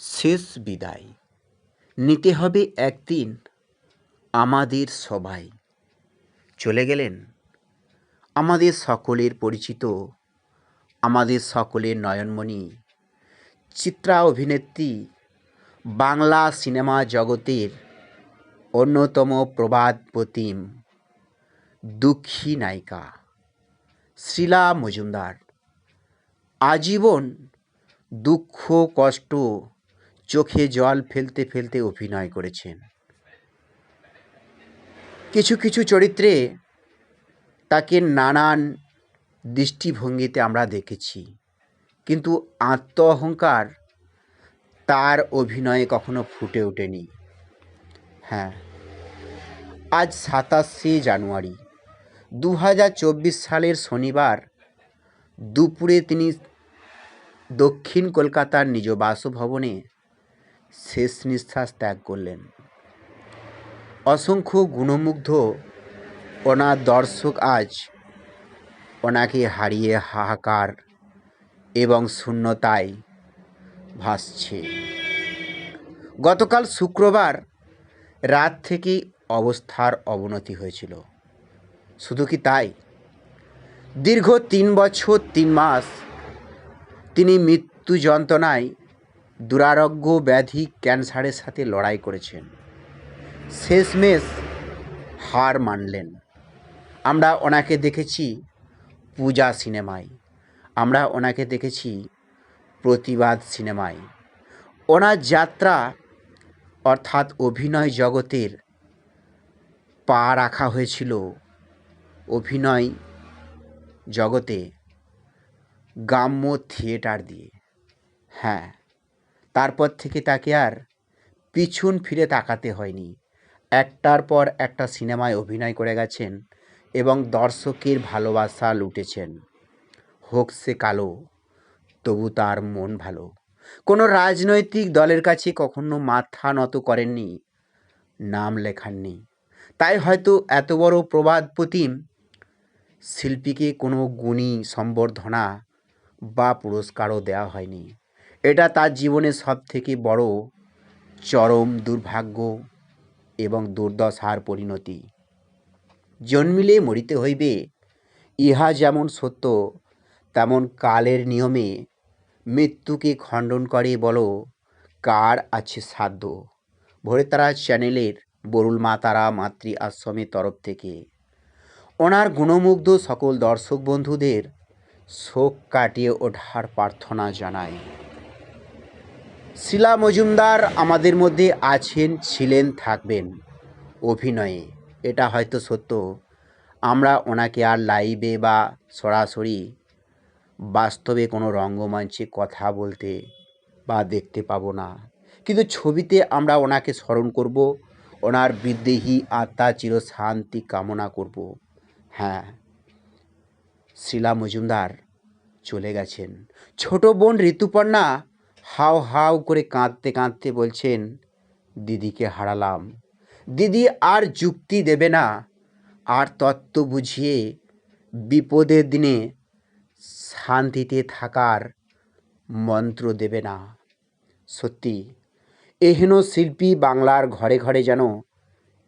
শেষ বিদায়। নিতে হবে একদিন আমাদের সবাই। চলে গেলেন আমাদের সকলের পরিচিত, আমাদের সকলের নয়নমণি, চিত্রা অভিনেত্রী, বাংলা সিনেমা জগতের অন্যতম প্রবাদ প্রতিম, দুঃখী নায়িকা, শ্রীলা মজুমদার। আজীবন দুঃখ, কষ্ট চোখে জল ফেলতে ফেলতে অভিনয় করেছেন। কিছু কিছু চরিত্রে তাকে নানান দৃষ্টিভঙ্গিতে আমরা দেখেছি, কিন্তু আত্ম অহংকার তার অভিনয়ে কখনো ফুটে ওঠেনি। হ্যাঁ আজ সাতাশে জানুয়ারি দু হাজার চব্বিশ সালের শনিবার দুপুরে তিনি দক্ষিণ কলকাতার নিজ বাসভবনে শেষ নিঃশ্বাস ত্যাগ করলেন। অসংখ্য গুণমুগ্ধ ওনার দর্শক আজ ওনাকে হারিয়ে হাহাকার এবং শূন্যতায় ভাসছে। গতকাল শুক্রবার রাত থেকেই অবস্থার অবনতি হয়েছিল। শুধু কি তাই? দীর্ঘ তিন বছর তিন মাস তিনি মৃত্যু যন্ত্রণায় দুরারোগ্য ব্যাধি ক্যান্সারের সাথে লড়াই করেছেন। শেষমেশ হার মানলেন। আমরা ওনাকে দেখেছি পূজা সিনেমায়। আমরা ওনাকে দেখেছি প্রতিবাদ সিনেমায়। ওনার যাত্রা অর্থাৎ অভিনয় জগতের পা রাখা হয়েছিল অভিনয় জগতে, গ্রাম্য থিয়েটার দিয়ে। হ্যাঁ তারপর থেকে তাকে আর পিছন ফিরে তাকাতে হয়নি। একটার পর একটা সিনেমায় অভিনয় করে গেছেন এবং দর্শকের ভালোবাসা লুটেছেন। হোক সে কালো, তবু তার মন ভালো। কোনো রাজনৈতিক দলের কাছে কখনো মাথা নত করেননি, নাম লেখাননি। তাই হয়তো এত বড় প্রবাদ প্রতিম শিল্পীকে কোনো গুণী সম্বর্ধনা বা পুরস্কারও দেওয়া হয়নি। এটা তার জীবনের সব থেকে বড় চরম দুর্ভাগ্য এবং দুর্দশার পরিণতি। জন্মিলে মরিতে হইবে, ইহা যেমন সত্য, তেমন কালের নিয়মে মৃত্যুকে খণ্ডন করে বলো, কার আছে সাধ্য? ভোরে তারা চ্যানেলের বরুল মা তারা মাতৃ আশ্রমের তরফ থেকে। ওনার গুণমুগ্ধ সকল দর্শক বন্ধুদের শোক কাটিয়ে ওঠার প্রার্থনা জানাই শিলা মজুমদার আমাদের মধ্যে আছেন, ছিলেন, থাকবেন। অভিনয়ে, এটা হয়তো সত্য। আমরা ওনাকে আর লাইভে বা সরাসরি বাস্তবে কোনো রঙ্গমঞ্চে কথা বলতে বা দেখতে পাবো না। কিন্তু ছবিতে আমরা ওনাকে স্মরণ করব, ওনার বিদ্রোহী আত্মা চির শান্তি কামনা করব। হ্যাঁ শিলা মজুমদার চলে গেছেন। ছোট বোন ঋতুপর্ণা হাও হাও করে কাঁদতে কাঁদতে বলছেন, দিদিকে হারালাম। দিদি আর যুক্তি দেবে না। আর তত্ত্ব বুঝিয়ে বিপদের দিনে শান্তিতে থাকার মন্ত্র দেবে না। সত্যি, এহেন শিল্পী বাংলার ঘরে ঘরে যেন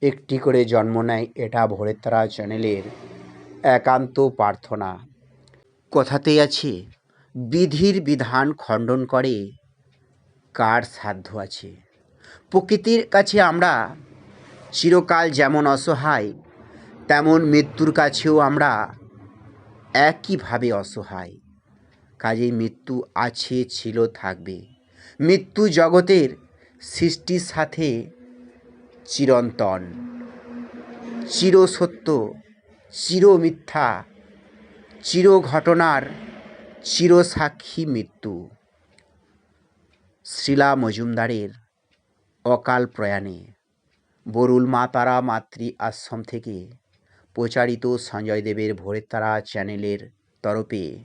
একটি করে জন্ম নেয় এটা ভোরের তারা চ্যানেলের একান্ত প্রার্থনা। কথাতেই আছে, বিধির বিধান খণ্ডন করে কার সাধ্য আছে? প্রকৃতির কাছে আমরা চিরকাল যেমন অসহায়, তেমন মৃত্যুর কাছেও আমরা একইভাবে অসহায়। কাজেই মৃত্যু আছে, ছিল, থাকবে। মৃত্যু জগতের সৃষ্টির সাথে চিরন্তন। চিরসত্য চির মিথ্যা চির ঘটনার চিরসাক্ষী মৃত্যু। শ্রীলা মজুমদারের অকাল প্রয়াণে। বরুল মা তারা মাতৃ আশ্রম থেকে প্রচারিত সঞ্জয় দেবের ভোরের তারা চ্যানেলের তরফে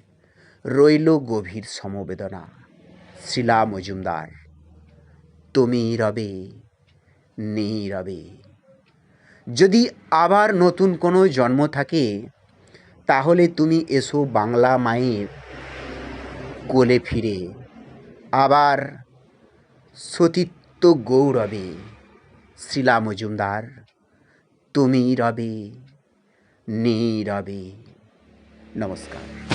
রইল গভীর সমবেদনা। শিলা মজুমদার, তুমি রবে নেই রবে। যদি আবার নতুন কোনো জন্ম থাকে, তাহলে তুমি এসো বাংলা মায়ের কোলে ফিরে। আবার সতীত্ব গৌরবে শ্রীলা মজুমদার তুমি রবে নীরবে নমস্কার।